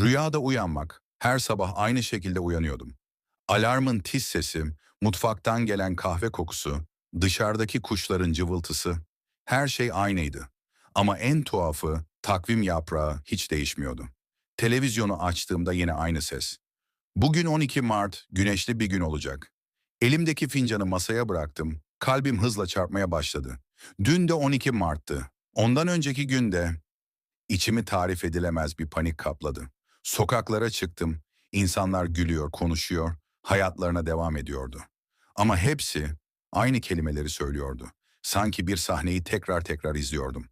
Rüyada uyanmak. Her sabah aynı şekilde uyanıyordum. Alarmın tiz sesi, mutfaktan gelen kahve kokusu, dışarıdaki kuşların cıvıltısı, her şey aynıydı. Ama en tuhafı takvim yaprağı hiç değişmiyordu. Televizyonu açtığımda yine aynı ses. Bugün 12 Mart, güneşli bir gün olacak. Elimdeki fincanı masaya bıraktım, kalbim hızla çarpmaya başladı. Dün de 12 Mart'tı. Ondan önceki günde içimi tarif edilemez bir panik kapladı. Sokaklara çıktım, insanlar gülüyor, konuşuyor, hayatlarına devam ediyordu. Ama hepsi aynı kelimeleri söylüyordu. Sanki bir sahneyi tekrar tekrar izliyordum.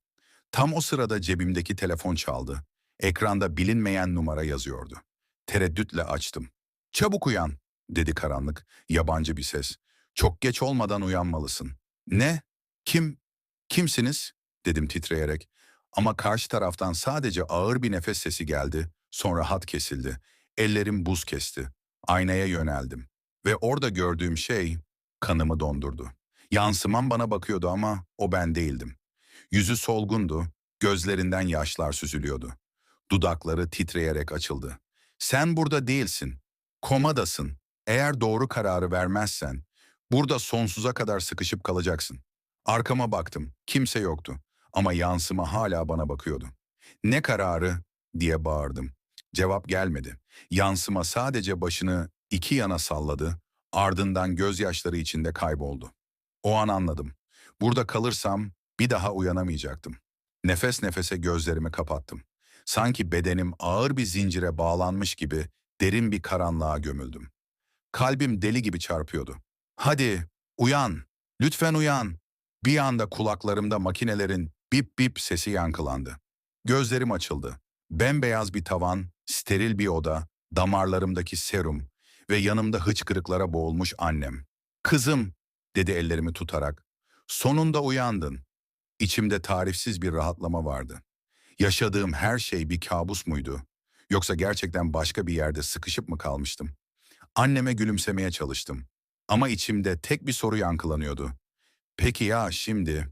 Tam o sırada cebimdeki telefon çaldı. Ekranda bilinmeyen numara yazıyordu. Tereddütle açtım. Çabuk uyan, dedi karanlık, yabancı bir ses. Çok geç olmadan uyanmalısın. Ne? Kim? Kimsiniz? dedim titreyerek. Ama karşı taraftan sadece ağır bir nefes sesi geldi. Sonra hat kesildi. Ellerim buz kesti. Aynaya yöneldim. Ve orada gördüğüm şey kanımı dondurdu. Yansımam bana bakıyordu ama o ben değildim. Yüzü solgundu, gözlerinden yaşlar süzülüyordu. Dudakları titreyerek açıldı. Sen burada değilsin. Komadasın. Eğer doğru kararı vermezsen burada sonsuza kadar sıkışıp kalacaksın. Arkama baktım. Kimse yoktu. Ama yansıma hala bana bakıyordu. Ne kararı diye bağırdım. Cevap gelmedi. Yansıma sadece başını iki yana salladı, ardından gözyaşları içinde kayboldu. O an anladım. Burada kalırsam bir daha uyanamayacaktım. Nefes nefese gözlerimi kapattım. Sanki bedenim ağır bir zincire bağlanmış gibi derin bir karanlığa gömüldüm. Kalbim deli gibi çarpıyordu. Hadi uyan, lütfen uyan. Bir anda kulaklarımda makinelerin bip bip sesi yankılandı. Gözlerim açıldı. Bembeyaz bir tavan, steril bir oda, damarlarımdaki serum ve yanımda hıçkırıklara boğulmuş annem. Kızım, dedi ellerimi tutarak. Sonunda uyandın. İçimde tarifsiz bir rahatlama vardı. Yaşadığım her şey bir kabus muydu? Yoksa gerçekten başka bir yerde sıkışıp mı kalmıştım? Anneme gülümsemeye çalıştım. Ama içimde tek bir soru yankılanıyordu. Peki ya şimdi